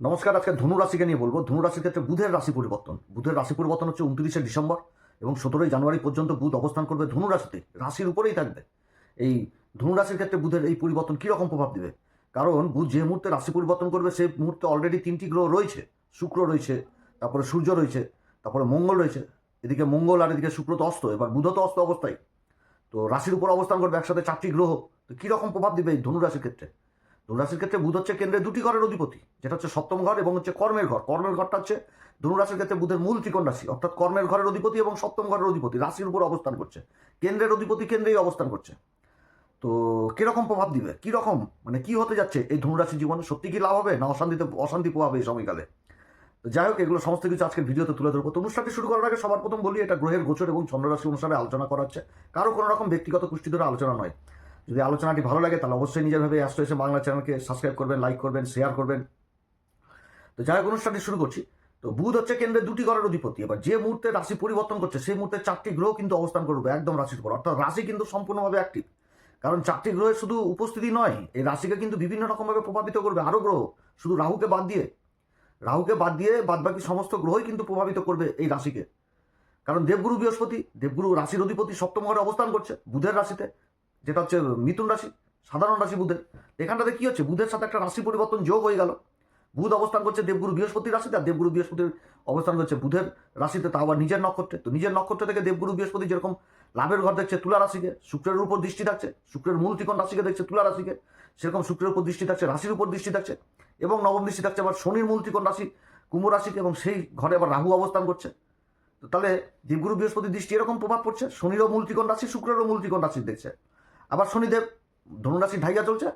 নমস্কার, আজকে ধনু রাশিকে নিয়ে বলব। ধনু রাশির ক্ষেত্রে বুধের রাশি পরিবর্তন। বুধের রাশি পরিবর্তন হচ্ছে উনত্রিশে ডিসেম্বর এবং সতেরোই জানুয়ারি পর্যন্ত বুধ অবস্থান করবে ধনু রাশিতে। রাশির উপরেই থাকবে। এই ধনু রাশির ক্ষেত্রে বুধের এই পরিবর্তন কীরকম প্রভাব দেবে? কারণ বুধ যে মুহূর্তে রাশি পরিবর্তন করবে সেই মুহূর্তে অলরেডি তিনটি গ্রহ রয়েছে। শুক্র রয়েছে, তারপরে সূর্য রয়েছে, তারপরে মঙ্গল রয়েছে। এদিকে মঙ্গল আর এদিকে শুক্র তো অস্ত, এবার বুধ তো অস্ত অবস্থায়। তো রাশির উপর অবস্থান করবে একসাথে চারটি গ্রহ। তো কীরকম প্রভাব দিবে এই ধনু রাশির ক্ষেত্রে? ধনুরাশির ক্ষেত্রে বুধ হচ্ছে কেন্দ্রে দুটি ঘরের অধিপতি, যেটা হচ্ছে সপ্তম ঘর এবং হচ্ছে কর্মের ঘর। কর্মের ঘরটা হচ্ছে ধনুরাশির ক্ষেত্রে বুধের মূল ত্রিকোণ রাশি, অর্থাৎ কর্মের ঘরের অধিপতি এবং সপ্তম ঘরের অধিপতি, রাশির উপর অবস্থান করছে। কেন্দ্রের অধিপতি কেন্দ্রেই অবস্থান করছে। তো কীরকম প্রভাব দিবে? কীরকম? মানে কি হতে যাচ্ছে এই ধনুরাশি জীবনে? সত্যি কি লাভ হবে না অশান্তিতে, অশান্তি প্রভাব এই সময়কালে? যাই হোক, এগুলো সমস্ত কিছু আজকের ভিডিওতে তুলে ধরবো। তো অনুষ্ঠানটি শুরু করার আগে সবার প্রথম বলি, এটা গ্রহের গোচর এবং চন্দ্ররাশি অনুসারে আলোচনা করা হচ্ছে। কারও কোনো রকম ব্যক্তিগত কুষ্টি ধরে আলোচনা নয়। যদি আলোচনাটি ভালো লাগে, তাহলে অবশ্যই নিজের ভাবে অ্যাস্ট্রো এসে বাংলা চ্যানেলকে সাবস্ক্রাইব করবেন, লাইক করবেন, শেয়ার করবেন। তো যাই হোক, অনুষ্ঠানটি শুরু করছি। তো বুধ হচ্ছে কেন্দ্রে দুটি ঘরের অধিপতি। এবার যে মুহূর্তে রাশি পরিবর্তন করছে, সেই মুহূর্তে চারটি গ্রহ কিন্তু অবস্থান করবে একদম রাশির উপর। অর্থাৎ রাশি কিন্তু সম্পূর্ণভাবে অ্যাক্টিভ কারণ চারটি গ্রহের শুধু উপস্থিতি নয়, এই রাশিকে কিন্তু বিভিন্ন রকমভাবে প্রভাবিত করবে আরও গ্রহ। শুধু রাহুকে বাদ দিয়ে, রাহুকে বাদ দিয়ে বাদ বাকি সমস্ত গ্রহই কিন্তু প্রভাবিত করবে এই রাশিকে। কারণ দেবগুরু বৃহস্পতি, দেবগুরু রাশির অধিপতি সপ্তম ঘরে অবস্থান করছে বুধের রাশিতে। যেটা হচ্ছে মিথুন রাশি, সাধারণ রাশি বুধের। এখানটাতে কি হচ্ছে? বুধের সাথে একটা রাশি পরিবর্তন যোগ হয়ে গেল। বুধ অবস্থান করছে দেবগুরু বৃহস্পতির রাশিতে, আর দেবগুরু বৃহস্পতির অবস্থান করছে বুধের রাশিতে। তা আবার নিজের নক্ষত্রে। তো নিজের নক্ষত্র থেকে দেবগুরু বৃহস্পতি যেরকম লাভের ঘর দেখছে তুলা রাশিকে, শুক্রের উপর দৃষ্টি থাকছে, শুক্রের মূল ত্রিকোণ রাশিকে দেখছে তুলা রাশিকে, সেরকম শুক্রের উপর দৃষ্টি থাকছে, রাশির উপর দৃষ্টি থাকছে, এবং নবম দৃষ্টি থাকছে আবার শনির মূল ত্রিকোণ রাশি, কুম্ভ রাশিকে, এবং সেই ঘরে আবার রাহু অবস্থান করছে। তো তাহলে দেবগুরু বৃহস্পতির দৃষ্টি এরকম প্রভাব পড়ছে, শনিরও মূল ত্রিকোণ রাশি, শুক্রেরও মূল ত্রিকোণ রাশি দেখছে। আবার শনিদেব ধনুরাশি ঢাইয়া চলছে।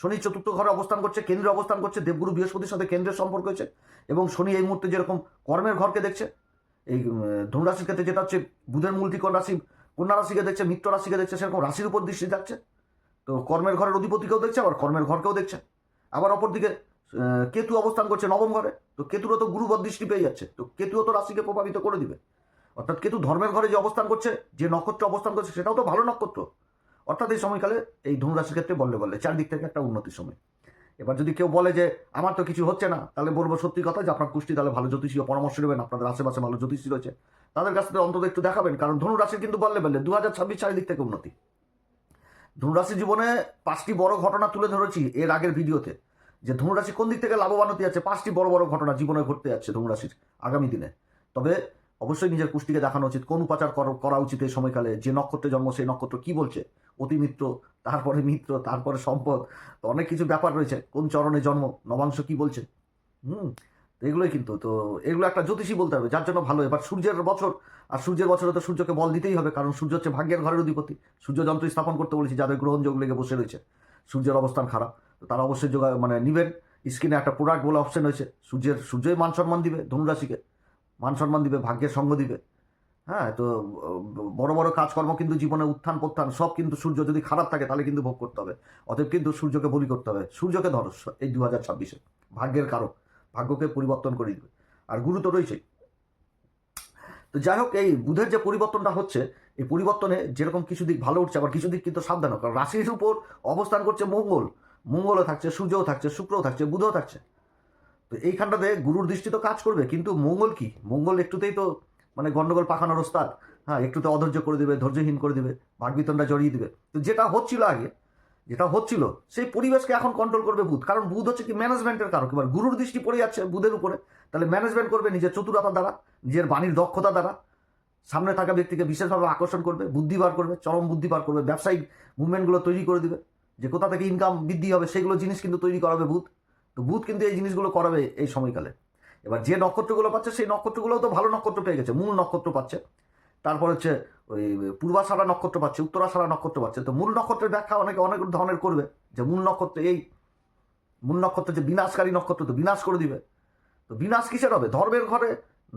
শনি চতুর্থ ঘরে অবস্থান করছে, কেন্দ্রে অবস্থান করছে, দেবগুরু বৃহস্পতির সাথে কেন্দ্রের সম্পর্ক হয়েছে এবং শনি এই মুহূর্তে যেরকম কর্মের ঘরকে দেখছে, এই ধনুরাশির ক্ষেত্রে যেটা হচ্ছে বুধের মূল ত্রিকোণ রাশি, কন্যা রাশিকে দেখছে, মিত্র রাশিকে দেখছে, সেরকম রাশির উপর দৃষ্টি থাকছে। তো কর্মের ঘরের অধিপতিকেও দেখছে, আবার কর্মের ঘরকেও দেখছে। আবার অপরদিকে কেতু অবস্থান করছে নবম ঘরে, তো কেতুরও তো গুরুবর দৃষ্টি পেয়ে যাচ্ছে, তো কেতুও তো রাশিকে প্রভাবিত করে দিবে। অর্থাৎ কেতু ধর্মের ঘরে যে অবস্থান করছে, যে নক্ষত্র অবস্থান করছে, সেটাও তো ভালো নক্ষত্র। অর্থাৎ এই সময়কালে এই ধনুরাশির ক্ষেত্রে বললে বললে, চারদিক থেকে একটা উন্নতির সময়। এবার যদি কেউ বলে যে, আমার তো কিছু হচ্ছে না তাহলে বলব সত্যি কথা যে, আপনার কুষ্টি তাহলে ভালো জ্যোতিষীয় পরামর্শ নেবেন, আপনাদের আশেপাশে ভালো জ্যোতিষী রয়েছে। তাদের কাছ থেকে অন্তত একটু দেখাবেন, কারণ ধনুরাশির কিন্তু বললে বললে দু হাজার ছাব্বিশ চারিদিক থেকে উন্নতি। ধনুরাশি জীবনে পাঁচটি বড় ঘটনা তুলে ধরেছি এর আগের ভিডিওতে, যে ধনুরাশি কোন দিক থেকে লাভবান হতে যাচ্ছে, পাঁচটি বড় বড় ঘটনা জীবনে ঘটতে যাচ্ছে ধনুরাশির আগামী দিনে। তবে অবশ্যই নিজের কুষ্টিকে দেখানো উচিত। কোন উপাচার কর- উচিত এই সময়কালে? যে নক্ষত্রে জন্ম, সেই নক্ষত্র কি বলছে? অতি মিত্র তারপরে মিত্র, তারপরে সম্পদ। তো অনেক কিছু ব্যাপার রয়েছে। কোন চরণে জন্ম, নবাংশ কি বলছে? হুম এগুলোই কিন্তু। তো এগুলো একটা জ্যোতিষী বলতে হবে, যার জন্য ভালো। এবার সূর্যের বছর, আর সূর্যের বছরে তো সূর্যকে বল দিতেই হবে, কারণ সূর্য হচ্ছে ভাগ্যের ঘরের অধিপতি। সূর্য যন্ত্র স্থাপন করতে বলেছি, যাদের গ্রহণযোগ লেগে বসে রয়েছে। সূর্যের অবস্থান খারাপ, তো তারা অবশ্যই যোগা মানে নিবেন। স্ক্রিনে একটা প্রোডাক্ট বলে অপশন হয়েছে সূর্যের, সূর্যই মান সম্মান দিবে ধনুরাশিকে। মান সম্মান দিবে, ভাগ্যের সঙ্গ দিবে। হ্যাঁ তো, বড় বড় কাজকর্ম কিন্তু জীবনে উত্থান প্রত্থান, সব কিন্তু সূর্য যদি খারাপ থাকে তাহলে কিন্তু ভোগ করতে হবে। অতএব কিন্তু সূর্যকে বলি করতে হবে। সূর্যকে ধরো, এই দু হাজার ছাব্বিশে। ভাগ্যের কারক ভাগ্যকে পরিবর্তন করে দিবে। আর গুরু তো রয়েছেই। তো যাই হোক, এই বুধের যে পরিবর্তনটা হচ্ছে, এই পরিবর্তনে যেরকম কিছু দিক ভালো উঠছে, আবার কিছু দিক কিন্তু সাবধান। কারণ রাশির উপর অবস্থান করছে মঙ্গল। মঙ্গলও থাকছে, সূর্যও থাকছে, শুক্রও থাকছে, বুধও থাকছে। তো এইখানটাতে গুরুর দৃষ্টি তো কাজ করবে, কিন্তু মঙ্গল কি? মঙ্গল একটুতেই তো মানে গন্ডগোল পাখানোর ওস্তাদ। হ্যাঁ একটুতে অধৈর্য করে দেবে, ধৈর্যহীন করে দিবে ভাগবিতনটা জড়িয়ে দেবে। তো যেটা হচ্ছিল আগে, যেটা হচ্ছিল, সেই পরিবেশকে এখন কন্ট্রোল করবে বুধ। কারণ বুধ হচ্ছে কি ম্যানেজমেন্টের কারক। এবার গুরুর দৃষ্টি পড়ে যাচ্ছে বুধের উপরে, তাহলে ম্যানেজমেন্ট করবে নিজের চতুরতা দ্বারা, নিজের বাণীর দক্ষতা দ্বারা। সামনে থাকা ব্যক্তিকে বিশেষভাবে আকর্ষণ করবে, বুদ্ধি বার করবে, চরম বুদ্ধি বার করবে, ব্যবসায়িক মুভমেন্টগুলো তৈরি করে দিবে। যে কোথা থেকে ইনকাম বৃদ্ধি হবে, সেগুলো জিনিস কিন্তু তৈরি করাবে বুধ। তো বুধ কিন্তু এই জিনিসগুলো করাবে এই সময়কালে। এবার যে নক্ষত্রগুলো পাচ্ছে, সেই নক্ষত্রগুলোও তো ভালো নক্ষত্র পেয়ে গেছে। মূল নক্ষত্র পাচ্ছে। তারপর হচ্ছে ওই পূর্বাশারা নক্ষত্র পাচ্ছে, উত্তরাশারা নক্ষত্র পাচ্ছে। তো মূল নক্ষত্রের ব্যাখ্যা অনেকে অনেক ধরনের করবে যে মূল নক্ষত্র এই মূল নক্ষত্র যে বিনাশকারী নক্ষত্র তো বিনাশ করে দিবে। তো বিনাশ কিসের হবে? ধর্মের ঘরে।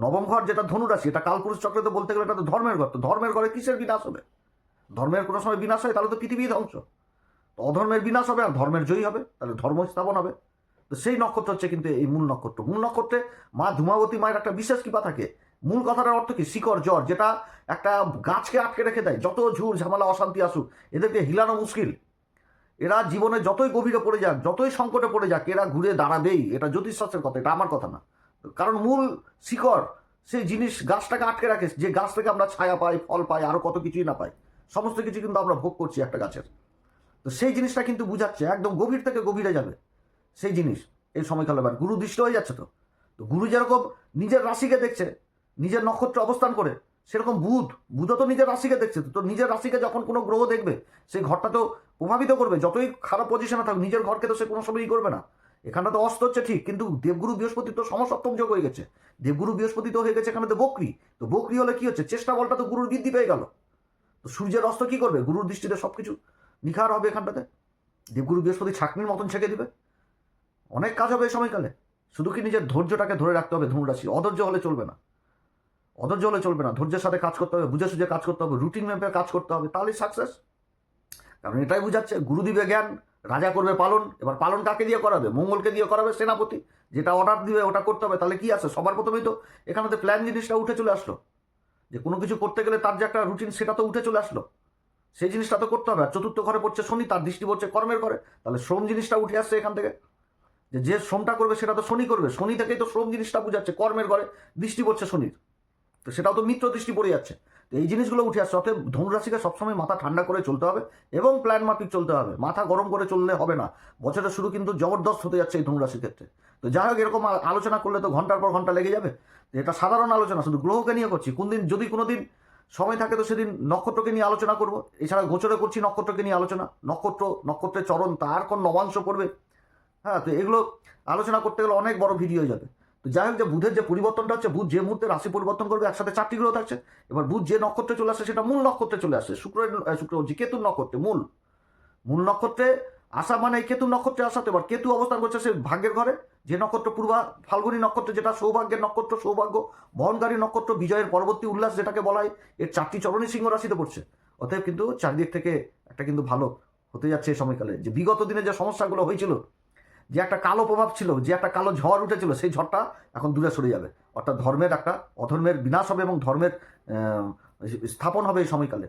নবম ঘর যেটা ধনুরাশি, এটা কালপুরুষ চক্রে তো বলতে গেলে এটা তো ধর্মের ঘর। তো ধর্মের ঘরে কিসের বিনাশ হবে? ধর্মের কোনো সময় বিনাশ হয়, তাহলে তো পৃথিবী ধ্বংস। তো অধর্মের বিনাশ হবে আর ধর্মের জয়ী হবে, তাহলে ধর্ম স্থাপন হবে। তো সেই নক্ষত্র হচ্ছে কিন্তু এই মূল নক্ষত্র। মূল নক্ষত্রে মা ধূমাবতী মায়ের একটা বিশেষ কৃপা থাকে। মূল কথাটার অর্থ কি? শিকড়, জ্বর, যেটা একটা গাছকে আটকে রেখে দেয়। যত ঝুর ঝামেলা, অশান্তি আসুক, এদেরকে হিলানো মুশকিল। এরা জীবনে যতই গভীরে পড়ে যাক, যতই সংকটে পড়ে যাক, এরা ঘুরে দাঁড়াবেই। এটা জ্যোতিষশাস্ত্রের কথা, এটা আমার কথা না। কারণ মূল শিকড়, সেই জিনিস গাছটাকে আটকে রাখে, যে গাছ থেকে আমরা ছায়া পাই, ফল পাই আরও কত কিছুই না পাই। সমস্ত কিছু কিন্তু আমরা ভোগ করছি একটা গাছের। তো সেই জিনিসটা কিন্তু বুঝাচ্ছে, একদম গভীর থেকে গভীরে যাবে। সেই জিনিস, এই সময়কালে এবার গুরু দৃষ্ট হয়ে যাচ্ছে তো। তো গুরু যেরকম নিজের রাশিকে দেখছে, নিজের নক্ষত্র অবস্থান করে, সেরকম বুধ, বুধও তো নিজের রাশিকে দেখছে তো। নিজের রাশিকে যখন কোনো গ্রহ দেখবে, সেই ঘরটা তো প্রভাবিত করবে। যতই খারাপ পজিশনে থাকুক, নিজের ঘরকে তো সে কোনো সময়ই করবে না। এখানে তো অস্ত হচ্ছে, ঠিক। কিন্তু দেবগুরু বৃহস্পতি তো সমসপ্তম যোগ হয়ে গেছে। দেবগুরু বৃহস্পতি তো হয়ে গেছে এখানে তো বকরি। তো বকরি হলে কি হচ্ছে? চেষ্টা বলটা তো গুরুর বৃদ্ধি পেয়ে গেল। তো সূর্যের অস্ত কি করবে? গুরুর দৃষ্টিতে সব কিছু নিখার হবে এখানটাতে। দেবগুরু বৃহস্পতি ছাকনির মতন ছেঁকে দিবে। অনেক কাজ হবে এই সময়কালে। শুধু কি নিজের ধৈর্যটাকে ধরে রাখতে হবে ধনুরাশি? অধৈর্য হলে চলবে না। অধৈর্য হলে চলবে না। ধৈর্যের সাথে কাজ করতে হবে, বুঝে সুঝে কাজ করতে হবে রুটিন মেপে কাজ করতে হবে, তাহলেই সাকসেস কারণ এটাই বুঝাচ্ছে গুরু দিবে জ্ঞান রাজা করবে পালন, এবার পালন কাকে দিয়ে করাবে? মঙ্গলকে দিয়ে করাবে সেনাপতি। যেটা অর্ডার দিবে, ওটা করতে হবে, তাহলে কি আছে? সবার প্রথমেই তো এখানে তো প্ল্যান জিনিসটা উঠে চলে আসলো। যে কোনো কিছু করতে গেলে তার যে একটা রুটিন সেটা তো উঠে চলে আসলো। সেই জিনিসটা তো করতে হবে। আর চতুর্থ ঘরে পড়ছে শনি, তার দৃষ্টি পড়ছে কর্মের ঘরে। তাহলে শ্রম জিনিসটা উঠে আসছে এখান থেকে। যে যে শ্রমটা করবে সেটা তো শনি করবে। শনি থেকেই তো শ্রম জিনিসটা বুঝাচ্ছে, কর্মের ঘরে দৃষ্টি পড়ছে শনির। তো সেটাও তো মিত্র দৃষ্টি পড়ে যাচ্ছে। তো এই জিনিসগুলো উঠে আসছে, অতএব ধনুরাশিকে সবসময় মাথা ঠান্ডা করে চলতে হবে এবং প্ল্যান মাফিক চলতে হবে। মাথা গরম করে চললে হবে না। বছরের শুরু কিন্তু জবরদস্ত হতে যাচ্ছে এই ধনুরাশির ক্ষেত্রে। তো যাই হোক, এরকম আলোচনা করলে তো ঘণ্টার পর ঘণ্টা লেগে যাবে। এটা সাধারণ আলোচনা, শুধু গ্রহকে নিয়ে করছি। কোন দিন যদি কোনো দিন সময় থাকে তো সেদিন নক্ষত্রকে নিয়ে আলোচনা করব। এছাড়া গোচরে করছি নক্ষত্রকে নিয়ে আলোচনা। নক্ষত্র, নক্ষত্রের চরণ তার কোন নবাংশ পড়বে হ্যাঁ তো এগুলো আলোচনা করতে গেলে অনেক বড় ভিডিও হয়ে যাবে। তো যাই হোক, যে বুধের যে পরিবর্তনটা হচ্ছে, বুধ যে মুহূর্তে রাশি পরিবর্তন করবে, একসাথে চারটি গ্রহ থাকছে। এবার বুধ যে নক্ষত্রে চলে আসে সেটা মূল নক্ষত্রে চলে আসে শুক্রের শুক্র বলছি, কেতুর নক্ষত্রে, মূল। মূল নক্ষত্রে আসা মানে এই কেতু নক্ষত্রে আসাতে এবার কেতু অবস্থান করছে সে ভাগ্যের ঘরে। যে নক্ষত্র পূর্বা, ফাল্গুনী নক্ষত্র যেটা সৌভাগ্যের নক্ষত্র, সৌভাগ্য। বহনকারী নক্ষত্র বিজয়ের পরবর্তী উল্লাস যেটাকে বলা হয়, এর চারটি চরণী সিংহ রাশিতে পড়ছে। অতএব কিন্তু চারদিক থেকে একটা কিন্তু ভালো হতে যাচ্ছে এই সময়কালে। যে বিগত দিনে যে সমস্যাগুলো হয়েছিল যে একটা কালো প্রভাব ছিল, যে একটা কালো ঝড় উঠেছিল, সেই ঝড়টা এখন দূরে সরে যাবে। অর্থাৎ ধর্মের একটা, অধর্মের বিনাশ হবে এবং ধর্মের স্থাপন হবে এই সময়কালে।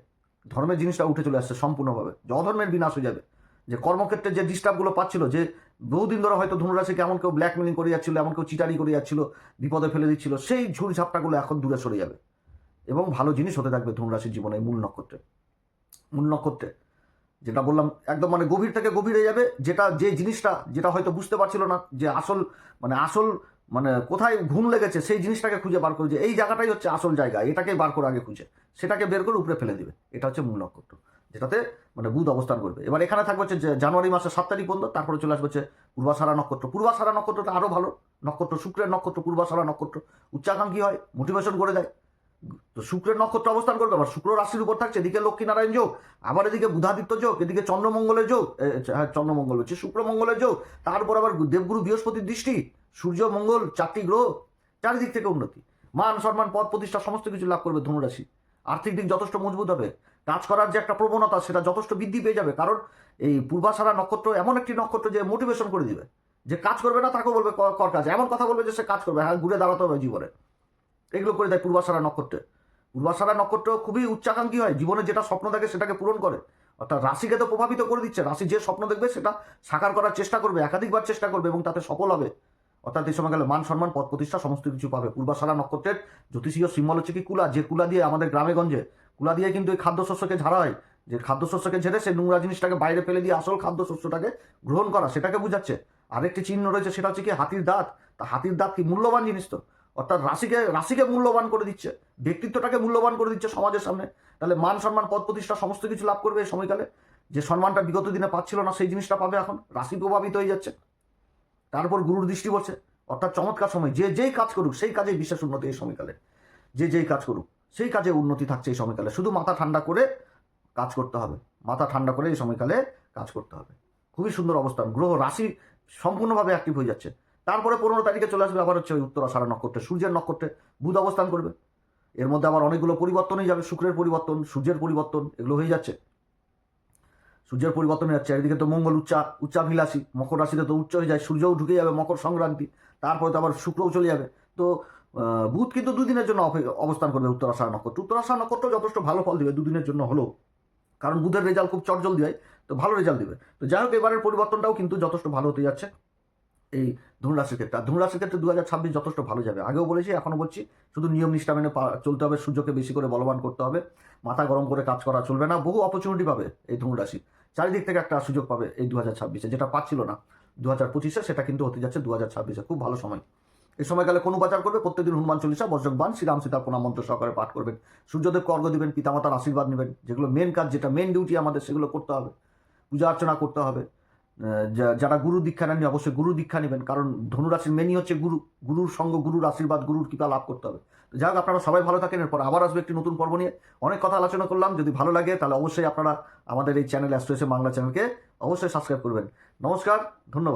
ধর্মের জিনিসটা উঠে চলে আসছে সম্পূর্ণভাবে। যে অধর্মের বিনাশ হয়ে যাবে। যে কর্মক্ষেত্রে যে ডিস্টার্বগুলো পাচ্ছিল, যে বহুদিন ধরে হয়তো ধনুরাশিকে এমন কেউ ব্ল্যাকমেলিং করে যাচ্ছিল, এমন কেউ চিটারি করে যাচ্ছিল, বিপদে ফেলে দিচ্ছিল, সেই ঝুড়ঝাপটাগুলো এখন দূরে সরে যাবে। এবং ভালো জিনিস হতে থাকবে ধনুরাশির জীবনে মূল নক্ষত্রে। মূল নক্ষত্রে। যেটা বললাম, একদম মানে গভীর থেকে গভীরে যাবে, যেটা, যে জিনিসটা, যেটা হয়তো বুঝতে পারছিল না যে আসল মানে আসল মানে কোথায় ঘুম লেগেছে, সেই জিনিসটাকে খুঁজে বার করে যে এই জায়গাটাই হচ্ছে আসল জায়গা, এটাকে বার করে আগে খুঁজে। সেটাকে বের করে উপরে ফেলে দিবে। এটা হচ্ছে মূল নক্ষত্র যেটাতে মানে বুধ অবস্থান করবে। এবার এখানে থাকবে হচ্ছে জানুয়ারি মাসের সাত তারিখ পর্যন্ত, তারপরে চলে আসবে হচ্ছে পূর্বাশারা নক্ষত্র। পূর্বাশারা নক্ষত্রটা আরও ভালো। নক্ষত্র শুক্রের নক্ষত্র পূর্বাশারা নক্ষত্র। উচ্চাকাঙ্ক্ষী হয় মোটিভেশন করে দেয়। তো শুক্রের নক্ষত্র অবস্থান করবে, আবার শুক্র রাশির উপর থাকছে, এদিকে লক্ষ্মীনারায়ণ যোগ, আবার এদিকে বুধাদিত্য যোগ, এদিকে চন্দ্রমঙ্গলের যোগ হ্যাঁ চন্দ্রমঙ্গল হচ্ছে শুক্রমঙ্গলের যোগ, তারপর আবার দেবগুরু বৃহস্পতির দৃষ্টি, সূর্য, মঙ্গল, চারটি গ্রহ, চারিদিক থেকে উন্নতি, মান, সম্মান, পদ, প্রতিষ্ঠা, সমস্ত কিছু লাভ করবে ধনুরাশি, আর্থিক দিক যথেষ্ট মজবুত হবে, কাজ করার যে একটা প্রবণতা, সেটা যথেষ্ট বৃদ্ধি পেয়ে যাবে, কারণ এই পূর্বাশারা নক্ষত্র এমন একটি নক্ষত্র যে মোটিভেশন করে দিবে, যে কাজ করবে না, তাকেও বলবে কর কর কাজ, এমন কথা বলবে যে সে কাজ করবে হ্যাঁ ঘুরে দাঁড়াতে হবে জীবনে। এগুলো করে দেয় পূর্বাশারা নক্ষত্রে। পূর্বাশারা নক্ষত্র খুবই উচ্চাকাঙ্ক্ষী হয়, জীবনে যেটা স্বপ্ন দেখে সেটাকে পূরণ করে। অর্থাৎ রাশিকে তো প্রভাবিত করে দিচ্ছে, রাশি যে স্বপ্ন দেখবে সেটা সাকার করার চেষ্টা করবে, একাধিকবার চেষ্টা করবে এবং তাতে সফল হবে। অর্থাৎ এই সময় গেলে মান সম্মান, পদ প্রতিষ্ঠা সমস্ত কিছু পাবে। পূর্বাশারা নক্ষত্রের জ্যোতিষীয় সিম্বল হচ্ছে কি কুলা, যে কুলা দিয়ে আমাদের গ্রামে গঞ্জে কুলা দিয়ে কিন্তু এই খাদ্যশস্যকে ঝাড়া হয়। যে খাদ্যশস্যকে ঝেড়ে সেই নোংরা জিনিসটাকে বাইরে ফেলে দিয়ে আসল খাদ্যশস্যটাকে গ্রহণ করা, সেটাকে বুঝাচ্ছে। আরেকটি চিহ্ন রয়েছে, সেটা হচ্ছে কি হাতির দাঁত। তা হাতির দাঁত কি মূল্যবান জিনিস তো। অর্থাৎ রাশিকে রাশিকে মূল্যবান করে দিচ্ছে, ব্যক্তিত্বটাকে মূল্যবান করে দিচ্ছে সমাজের সামনে। তাহলে মান সম্মান, পদ প্রতিষ্ঠা সমস্ত কিছু লাভ করবে এই সময়কালে। যে সম্মানটা বিগত দিনে পাচ্ছিল না, সেই জিনিসটা পাবে এখন। রাশি প্রভাবিত হয়ে যাচ্ছে। তারপর গুরুর দৃষ্টি পড়ছে অর্থাৎ চমৎকার সময়, যে যেই কাজ করুক, সেই কাজে বিশেষ উন্নতি এই সময়কালে। যে যেই কাজ করুক, সেই কাজে উন্নতি থাকছে এই সময়কালে। শুধু মাথা ঠান্ডা করে কাজ করতে হবে। মাথা ঠান্ডা করে এই সময়কালে কাজ করতে হবে। খুবই সুন্দর অবস্থান। গ্রহ রাশি সম্পূর্ণভাবে অ্যাক্টিভ হয়ে যাচ্ছে। তারপরে পনেরো তারিখে চলে আসবে আবার হচ্ছে ওই উত্তরাষাঢ়া নক্ষত্রে, সূর্যের নক্ষত্রে, বুধ অবস্থান করবে। এর মধ্যে আবার অনেকগুলো পরিবর্তনই যাবে, শুক্রের পরিবর্তন, সূর্যের পরিবর্তন, এগুলো হয়ে যাচ্ছে। সূর্যের পরিবর্তন হয়ে যাচ্ছে একদিকে তো মঙ্গল উচ্চা, উচ্চাভিলাষী, মকর রাশিতে তো উচ্চ হয়ে যায়, সূর্যও ঢুকে যাবে, মকর সংক্রান্তি, তারপরে তো আবার শুক্রও চলে যাবে। তো বুধ কিন্তু দুদিনের জন্য অবস্থান করবে উত্তরাষাঢ়া নক্ষত্র। উত্তরাষাঢ়া নক্ষত্র যথেষ্ট ভালো ফল দেবে, দুদিনের জন্য হলেও। কারণ বুধের রেজাল্ট খুব চটজলদি হয়, তো ভালো রেজাল্ট দেবে। তো যাই হোক, এবারের পরিবর্তনটাও কিন্তু যথেষ্ট ভালো হতে যাচ্ছে। এই ধনুরাশির ক্ষেত্রে। আর ধনুরাশির ক্ষেত্রে দু হাজার ছাব্বিশ যথেষ্ট ভালো যাবে। আগেও বলেছি, এখনও বলছি, শুধু নিয়ম নিষ্ঠা মেনে চলতে হবে, সূর্যকে বেশি করে বলবান করতে হবে। মাথা গরম করে কাজ করা চলবে না, বহু অপরচুনিটি পাবে এই ধনুরাশি। চারিদিক থেকে একটা সুযোগ পাবে এই দু হাজার ছাব্বিশে, যেটা পাচ্ছিল না দু হাজার পঁচিশে, সেটা কিন্তু হতে যাচ্ছে দু হাজার ছাব্বিশে, খুব ভালো সময়। এই সময়কালে কোনো বাজার করবে? প্রত্যেকদিন হনুমান চল্লিশা বজ্রকবান শ্রীরাম সীতার প্রণাম মন্ত্র সহকারে পাঠ করবেন। সূর্যদেবকে অর্ঘ্য দিবেন, পিতামাতার আশীর্বাদ নেবেন। যেগুলো মেন কাজ, যেটা মেন ডিউটি আমাদের, সেগুলো করতে হবে। পূজা অর্চনা করতে হবে। যারা গুরু দীক্ষা নেননি, অবশ্যই গুরু দীক্ষা নেবেন। কারণ ধনুরাশির মেনই হচ্ছে গুরু, গুরুর সঙ্গ, গুরুর আশীর্বাদ, গুরুর কৃপা লাভ করতে হবে। হোক, আপনারা সবাই ভালো থাকেন, এরপর আবার আসবে একটি নতুন পর্ব নিয়ে। অনেক কথা আলোচনা করলাম, যদি ভালো লাগে তাহলে অবশ্যই আপনারা আমাদের এই চ্যানেল অ্যাস্ট্রোএসে বাংলা চ্যানেলকে অবশ্যই সাবস্ক্রাইব করবেন। নমস্কার, ধন্যবাদ।